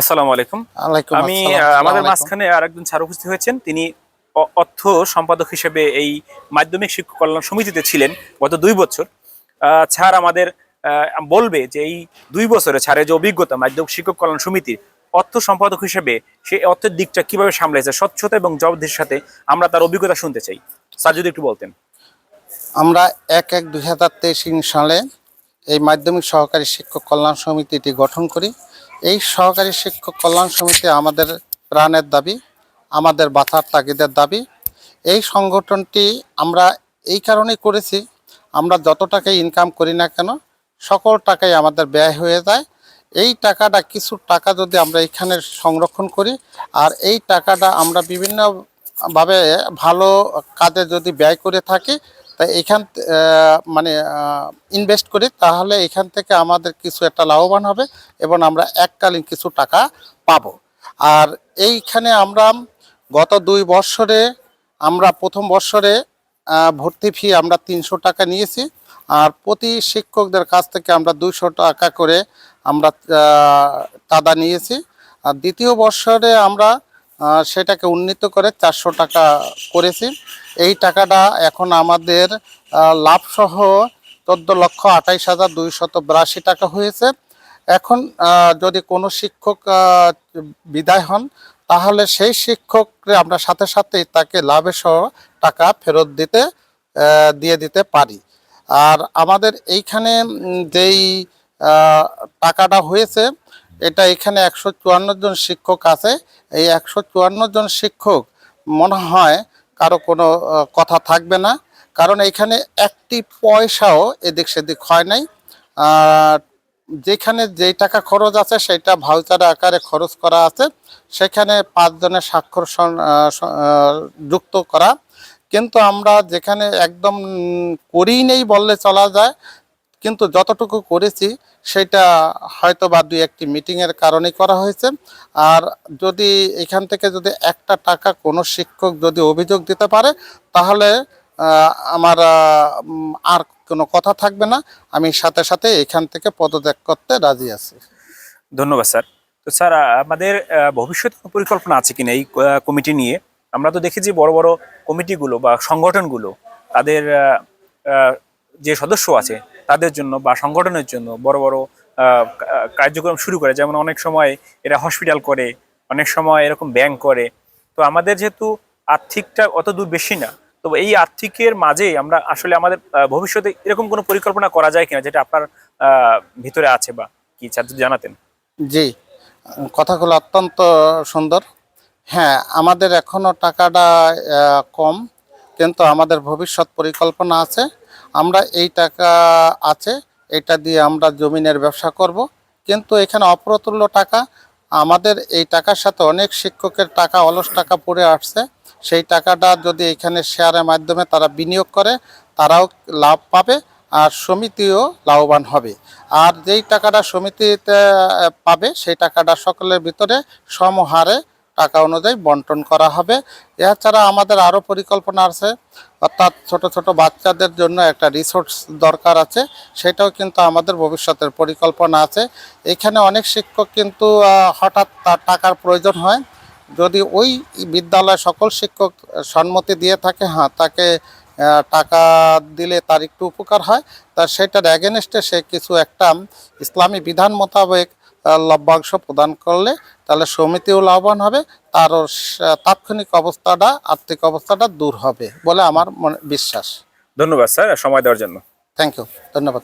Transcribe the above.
আসসালামু আলাইকুম। আমি আমাদের মাঝখানে আর একজন স্যার উপস্থিত হয়েছেন। তিনি অর্থ সম্পাদক হিসেবে এই মাধ্যমিক শিক্ষক কল্যাণ সমিতিতে ছিলেন গত দুই বছর। স্যার আমাদের বলবে যে এই দুই বছরে স্যারের যে অভিজ্ঞতা মাধ্যমিক শিক্ষক কল্যাণ সমিতির অর্থ সম্পাদক হিসেবে সেই অর্থের দিকটা কীভাবে সামলাইছে স্বচ্ছতা এবং জবাবদিহির সাথে আমরা তার অভিজ্ঞতা শুনতে চাই। স্যার যদি একটু বলতেন। আমরা এক এক দুই সালে এই মাধ্যমিক সহকারী শিক্ষক কল্যাণ সমিতিটি গঠন করি। এই সহকারী শিক্ষক কল্যাণ সমিতি আমাদের প্রাণের দাবি, আমাদের বাঁচার তাগিদের দাবি। এই সংগঠনটি আমরা এই কারণেই করেছি, আমরা যত টাকাই ইনকাম করি না কেন, সকল টাকাই আমাদের ব্যয় হয়ে যায়। এই টাকাটা কিছু টাকা যদি আমরা এখানে সংরক্ষণ করি, আর এই টাকাটা আমরা বিভিন্নভাবে ভালো কাজে যদি ব্যয় করে থাকি তা এখান মানে ইনভেস্ট করি, তাহলে এখান থেকে আমাদের কিছু একটা লাভবান হবে এবং আমরা এককালীন কিছু টাকা পাবো। আর এইখানে আমরা গত দুই বছরে আমরা প্রথম বছরে ভর্তি ফি আমরা তিনশো টাকা নিয়েছি। আর প্রতি শিক্ষকদের কাছ থেকে আমরা দুইশো টাকা করে আমরা চাঁদা নিয়েছি। আর দ্বিতীয় বছরে আমরা সেটাকে উন্নীত করে চারশো টাকা করেছি। এই টাকাটা এখন আমাদের লাভসহ চোদ্দ লক্ষ আঠাইশ হাজার দুইশত বিরাশি টাকা হয়েছে। এখন যদি কোনো শিক্ষক বিদায় হন, তাহলে সেই শিক্ষককে আমরা সাথে সাথেই তাকে লাভের সহ টাকা ফেরত দিতে দিয়ে দিতে পারি। আর আমাদের এইখানে যেই টাকাটা হয়েছে এটা এখানে একশো চুয়ান্ন জন শিক্ষক আছে। এই একশো চুয়ান্ন জন শিক্ষক মনে হয় কারও কোনো কথা থাকবে না। কারণ এখানে একটি পয়সাও এদিক সেদিক হয় নাই। যেখানে যেই টাকা খরচ আছে, সেটা ভাউচার আকারে খরচ করা আছে। সেখানে পাঁচজনের স্বাক্ষর যুক্ত করা। কিন্তু আমরা যেখানে একদম করেই নেই বললে চলা যায় কিন্তু যতটুকু করেছি, সেটা হয়তো বা দুই একটি মিটিংয়ের কারণে করা হয়েছে। আর যদি এখান থেকে যদি একটা টাকা কোনো শিক্ষক যদি অভিযোগ দিতে পারে, তাহলে আমার আর কোনো কথা থাকবে না। আমি সাথে সাথে এখান থেকে পদত্যাগ করতে রাজি আছি। ধন্যবাদ, স্যার। তো স্যার, আমাদের ভবিষ্যৎ পরিকল্পনা আছে কিনা এই কমিটি নিয়ে? আমরা তো দেখেছি বড় বড় কমিটিগুলো বা সংগঠনগুলো, তাদের যে সদস্য আছে তাদের জন্য বা সংগঠনের জন্য বড় বড় কার্যক্রম শুরু করে। যেমন অনেক সময় এরা হসপিটাল করে, অনেক সময় এরকম ব্যাংক করে। তো আমাদের যেহেতু আর্থিকটা অত দূর বেশি না, তো এই আর্থিকের মাঝে আমরা আসলে আমাদের ভবিষ্যতে এরকম কোনো পরিকল্পনা করা যায় কিনা যেটা আপনার ভিতরে আছে বা কি স্যার জানাতেন। জি, কথাগুলো অত্যন্ত সুন্দর। হ্যাঁ আমাদের এখনও টাকাটা কম, কিন্তু আমাদের ভবিষ্যৎ পরিকল্পনা আছে। আমরা এই টাকা আছে, এটা দিয়ে আমরা জমিনের ব্যবসা করব। কিন্তু এখানে অপ্রতুল্য টাকা, আমাদের এই টাকার সাথে অনেক শিক্ষকের টাকা, অলস টাকা পড়ে আসছে। সেই টাকাটা যদি এখানে শেয়ারের মাধ্যমে তারা বিনিয়োগ করে, তারাও লাভ পাবে আর সমিতিও লাভবান হবে। আর যেই টাকাটা সমিতিতে পাবে, সেই টাকাটা সকলের ভিতরে সমহারে টাকা অনুযায়ী বন্টন করা হবে। এছাড়া আমাদের আরও পরিকল্পনা আছে, অর্থাৎ ছোট ছোট বাচ্চাদের জন্য একটা রিসোর্স দরকার আছে, সেটাও কিন্তু আমাদের ভবিষ্যতের পরিকল্পনা আছে। এখানে অনেক শিক্ষক কিন্তু হঠাৎ তার টাকার প্রয়োজন হয়। যদি ওই বিদ্যালয় সকল শিক্ষক সম্মতি দিয়ে থাকে হ্যাঁ তাকে টাকা দিলে তার একটু উপকার হয়, তা সেটার অ্যাগেনস্টে সে কিছু একটা ইসলামী বিধান মোতাবেক লভ্যাংশ প্রদান করলে তাহলে সমিতিও লাভবান হবে তারও তাৎক্ষণিক অবস্থাটা আর্থিক অবস্থাটা দূর হবে বলে আমার মনে বিশ্বাস। ধন্যবাদ স্যার সময় দেওয়ার জন্য। থ্যাংক ইউ ধন্যবাদ।